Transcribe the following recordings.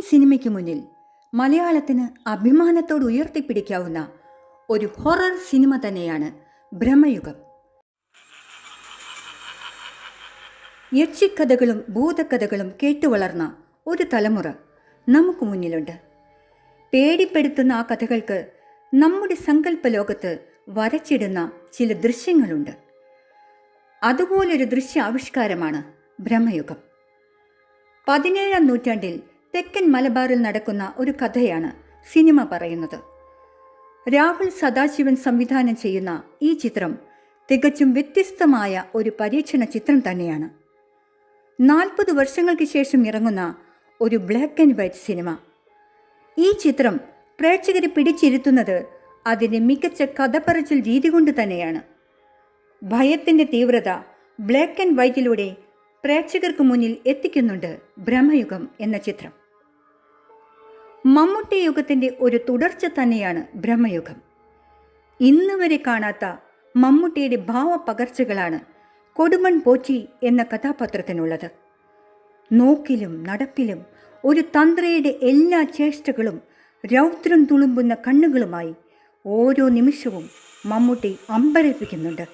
സിനിമയ്ക്ക് മുന്നിൽ മലയാളത്തിന് അഭിമാനത്തോട് ഉയർത്തിപ്പിടിക്കാവുന്ന ഒരു ഹൊറർ സിനിമ തന്നെയാണ് ബ്രഹ്മയുഗം. യക്ഷിക്കഥകളും ഭൂതക്കഥകളും കേട്ടുവളർന്ന ഒരു തലമുറ നമുക്ക് മുന്നിലുണ്ട്. പേടിപ്പെടുത്തുന്ന ആ കഥകൾക്ക് നമ്മുടെ സങ്കല്പ ലോകത്ത് വരച്ചിടുന്ന ചില ദൃശ്യങ്ങളുണ്ട്. അതുപോലൊരു ദൃശ്യ ആവിഷ്കാരമാണ് ബ്രഹ്മയുഗം. പതിനേഴാം നൂറ്റാണ്ടിൽ തെക്കൻ മലബാറിൽ നടക്കുന്ന ഒരു കഥയാണ് സിനിമ പറയുന്നത്. രാഹുൽ സദാശിവൻ സംവിധാനം ചെയ്യുന്ന ഈ ചിത്രം തികച്ചും വ്യത്യസ്തമായ ഒരു പരീക്ഷണ ചിത്രം തന്നെയാണ്. നാൽപ്പത് വർഷങ്ങൾക്ക് ശേഷം ഇറങ്ങുന്ന ഒരു ബ്ലാക്ക് ആൻഡ് വൈറ്റ് സിനിമ. ഈ ചിത്രം പ്രേക്ഷകരെ പിടിച്ചിരുത്തുന്നത് അതിന്റെ മികച്ച കഥപറച്ചിൽ രീതി കൊണ്ട് തന്നെയാണ്. ഭയത്തിന്റെ തീവ്രത ബ്ലാക്ക് ആൻഡ് വൈറ്റിലൂടെ പ്രേക്ഷകർക്ക് മുന്നിൽ എത്തിക്കുന്നുണ്ട് ബ്രഹ്മയുഗം എന്ന ചിത്രം. മമ്മൂട്ടി യുഗത്തിന്റെ ഒരു തുടർച്ച തന്നെയാണ് ബ്രഹ്മയുഗം. ഇന്ന് വരെ കാണാത്ത മമ്മൂട്ടിയുടെ ഭാവപകർച്ചകളാണ് കൊടുമൺ പോച്ചി എന്ന കഥാപാത്രത്തിനുള്ളത്. നോക്കിലും നടപ്പിലും ഒരു തന്ത്രയുടെ എല്ലാ ചേഷ്ടകളും രൗദ്രം തുളുമ്പുന്ന കണ്ണുകളുമായി ഓരോ നിമിഷവും Mammootty അമ്പരപ്പിക്കുന്നുണ്ട്.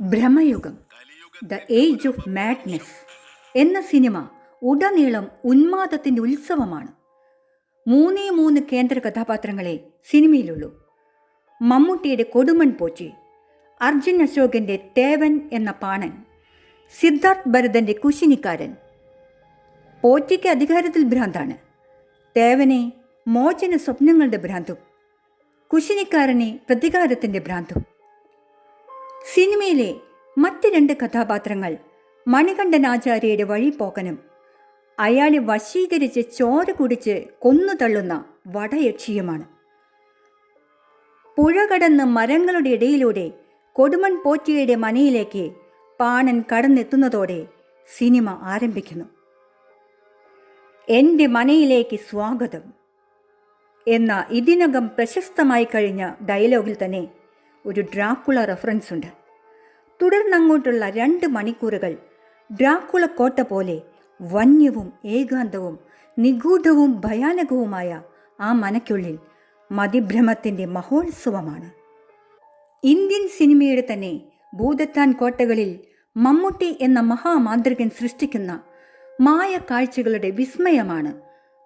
Bramayugam the age of madness എന്ന സിനിമ ഉടനീളം ഉന്മാദത്തിന്റെ ഉത്സവമാണ്. മൂന്നേ മൂന്ന് കേന്ദ്ര കഥാപാത്രങ്ങളെ സിനിമയിലുള്ളൂ. മമ്മൂട്ടിയുടെ കൊടുമൺ പോച്ചി അർജുൻ അശോകന്റെ തേവൻ എന്ന പാണൻ സിദ്ധാർത്ഥ് ഭരതന്റെ കുശിനിക്കാരൻ. പോറ്റിക്ക് അധികാരത്തിൽ ഭ്രാന്താണ്. തേവനെ മോചന സ്വപ്നങ്ങളുടെ ഭ്രാന്തും കുശിനിക്കാരനെ പ്രതികാരത്തിന്റെ ഭ്രാന്തും. സിനിമയിലെ മറ്റ് രണ്ട് കഥാപാത്രങ്ങൾ മണികണ്ഠനാചാര്യയുടെ വഴിപോക്കനും അയാളെ വശീകരിച്ച് ചോര കുടിച്ച് കൊന്നു തള്ളുന്ന വടയക്ഷിയുമാണ്. പുഴ കടന്ന് മരങ്ങളുടെ ഇടയിലൂടെ കൊടുമൺ പോറ്റിയുടെ മനയിലേക്ക് പാണൻ കടന്നെത്തുന്നതോടെ സിനിമ ആരംഭിക്കുന്നു. എന്റെ മനയിലേക്ക് സ്വാഗതം. എന്ന ഇതിനകം പ്രശസ്തമായി കഴിഞ്ഞ ഡയലോഗിൽ തന്നെ ഒരു ഡ്രാക്കുള റെഫറൻസ് ഉണ്ട് തുടർന്നങ്ങോട്ടുള്ള രണ്ട് മണിക്കൂറുകൾ ഡ്രാക്കുള കോട്ട പോലെ വന്യവും ഏകാന്തവും നിഗൂഢവും ഭയാനകവുമായ ആ മനയ്ക്കുള്ളിൽ മതിഭ്രമത്തിന്റെ മഹോത്സവമാണ്. ഇന്ത്യൻ സിനിമയുടെ തന്നെ ഭൂതത്താൻ കോട്ടകളിൽ മമ്മൂട്ടി എന്ന മഹാമാന്ത്രികൻ സൃഷ്ടിക്കുന്ന മായ കാഴ്ചകളുടെ വിസ്മയമാണ്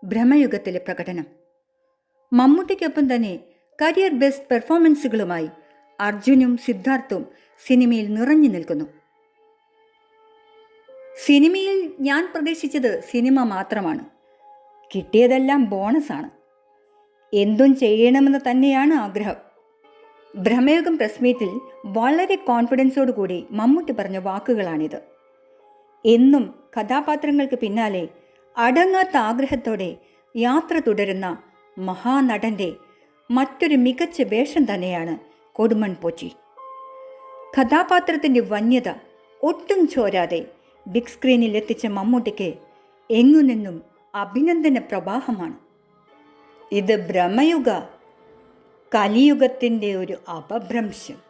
ഭ്രമയുഗത്തിലെ പ്രകടനം. മമ്മൂട്ടിക്കൊപ്പം തന്നെ കരിയർ ബെസ്റ്റ് പെർഫോമൻസുകളുമായി അർജുനും സിദ്ധാർത്ഥും സിനിമയിൽ നിറഞ്ഞു നിൽക്കുന്നു. സിനിമയിൽ ഞാൻ പ്രതീക്ഷിച്ചത് സിനിമ മാത്രമാണ്. കിട്ടിയതെല്ലാം ബോണസാണ്. എന്തും ചെയ്യണമെന്ന് തന്നെയാണ് ആഗ്രഹം. ഭ്രമയോഗം പ്രസ് മീറ്റിൽ വളരെ കോൺഫിഡൻസോടുകൂടി മമ്മൂട്ടി പറഞ്ഞ വാക്കുകളാണിത്. എന്നും കഥാപാത്രങ്ങൾക്ക് പിന്നാലെ അടങ്ങാത്ത ആഗ്രഹത്തോടെ യാത്ര തുടരുന്ന മഹാനടന്റെ മറ്റൊരു മികച്ച വേഷം തന്നെയാണ് കൊടുമൺ പോച്ചി. കഥാപാത്രത്തിന്റെ വന്യത ഒട്ടും ചോരാതെ ബിഗ് സ്ക്രീനിൽ എത്തിച്ച മമ്മൂട്ടിക്ക് എങ്ങുനിന്നും അഭിനന്ദന പ്രവാഹമാണ്. ഇത് ഭ്രമയുഗ കലിയുഗത്തിന്റെ ഒരു അപഭ്രംശം.